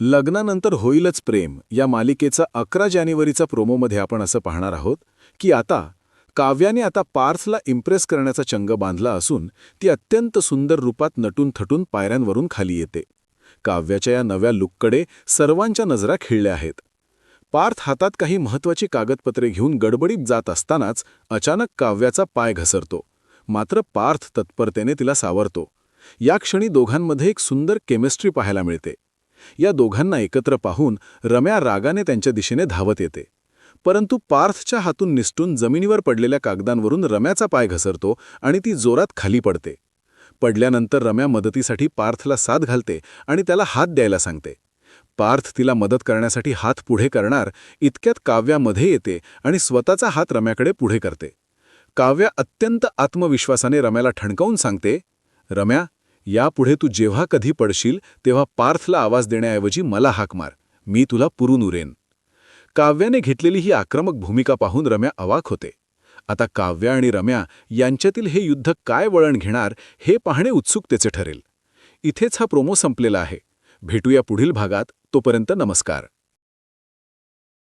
लग्नानंतर होईलच प्रेम या मालिकेचा अकरा जानेवारीचा प्रोमोमध्ये आपण असं पाहणार आहोत की आता काव्याने आता पार्थला इम्प्रेस करण्याचा चंग बांधला असून ती अत्यंत सुंदर रूपात नटून थटून पायऱ्यांवरून खाली येते. काव्याच्या या नव्या लुककडे सर्वांच्या नजरा खिळल्या आहेत. पार्थ हातात काही महत्वाची कागदपत्रे घेऊन गडबडीत जात असतानाच अचानक काव्याचा पाय घसरतो. मात्र पार्थ तत्परतेने तिला सावरतो. या क्षणी दोघांमध्ये एक सुंदर केमिस्ट्री पाहायला मिळते. या दोघांना एकत्र पाहून रम्या रागाने त्यांच्या दिशेने धावत येते. परंतु पार्थच्या हातून निसटून जमिनीवर पडलेल्या कागदांवरून रम्याचा पाय घसरतो आणि ती जोरात खाली पडते. पडल्यानंतर रम्या मदतीसाठी पार्थला साथ घालते आणि त्याला हात द्यायला सांगते. पार्थ तिला मदत करण्यासाठी हात पुढे करणार इतक्यात काव्यामध्ये येते आणि स्वतःचा हात रम्याकडे पुढे करते. काव्या अत्यंत आत्मविश्वासाने रम्याला ठणकावून सांगते रम्या यापुढे तू जेव्हा कधी पडशील तेव्हा पार्थला आवाज देण्याऐवजी मला हाक मार. मी तुला पुरून उरेन. काव्याने घेतलेली ही आक्रमक भूमिका पाहून रम्या अवाक होते. आता काव्या आणि रम्या यांच्यातील हे युद्ध काय वळण घेणार हे पाहणे उत्सुकतेचे ठरेल. इथेच हा प्रोमो संपलेला आहे. भेटूया पुढील भागात. तोपर्यंत नमस्कार.